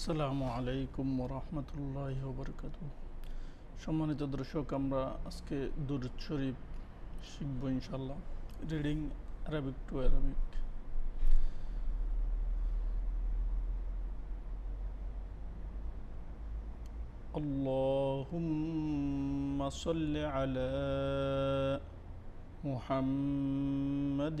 আসসালামু আলাইকুম রহমতুল্লাহ বরকাত সম্মানিত দর্শক আমরা আজকে দুরুদ শরীফ শিখবো ইনশাল্লাহ রিডিং অ্যারাবিক টু অ্যারাবিক اللهم صل على محمد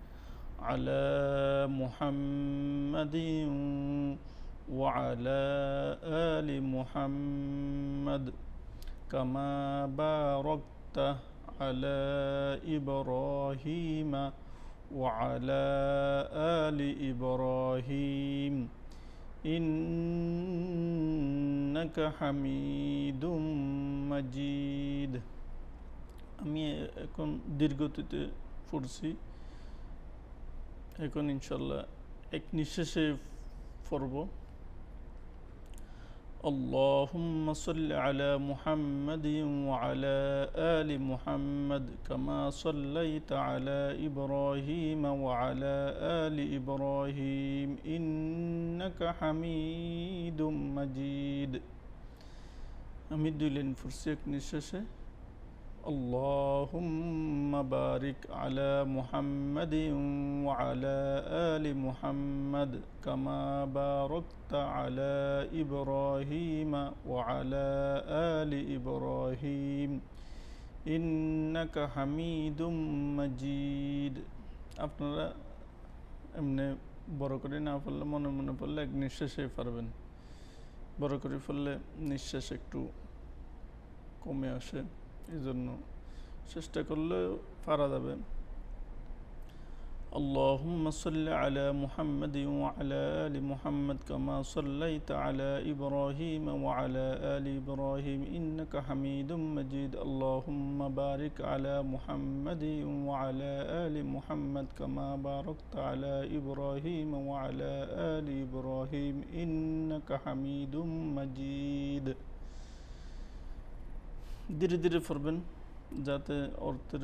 على محمد وعلى آل محمد كما باركت على إبراهيم وعلى آل إبراهيم إنك حميد مجيد আমি এখন দীর্ঘতিতে পড়ছি এখন ইনশাল্লাহ এক নিঃশ্বাসে পড়ব اللهم صل على محمد وعلى آل محمد كما صليت على إبراهيم وعلى آل إبراهيم إنك حميد مجيد أمد لنفرسك نششه اللهم بارك على محمد وعلى آل محمد كما باركت على إبراهيم وعلى آل إبراهيم إنك حميد مجيد আপনারা এমনি বড় করে না পড়লে মনে মনে পড়লে এক নিঃশ্বাসে পারবেন বড় করে ফেললে নিঃশ্বাস একটু কমে আসে এই জন্য চেষ্টা করলে পারা যাবে اللهم صل على محمد وعلى آل محمد كما صليت على إبراهيم وعلى آل إبراهيم إنك حميد مجيد اللهم بارك على محمد وعلى آل محمد كما باركت على إبراهيم وعلى آل إبراهيم إنك حميد مجيد ধীরে ধীরে ফরবেন যাতে অর্থের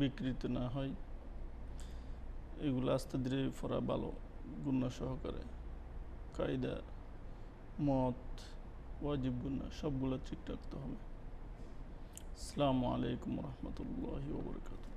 বিকৃত না হয়। এগুলো আস্তে ধীরে ফরা ভালো, গুণা সহকারে। কায়দা, মত, ওয়াজিব, গুণা সবগুলো ঠিক রাখতে হবে। আসসালামু আলাইকুম রহমতুল্লাহ ওবরকাতুহ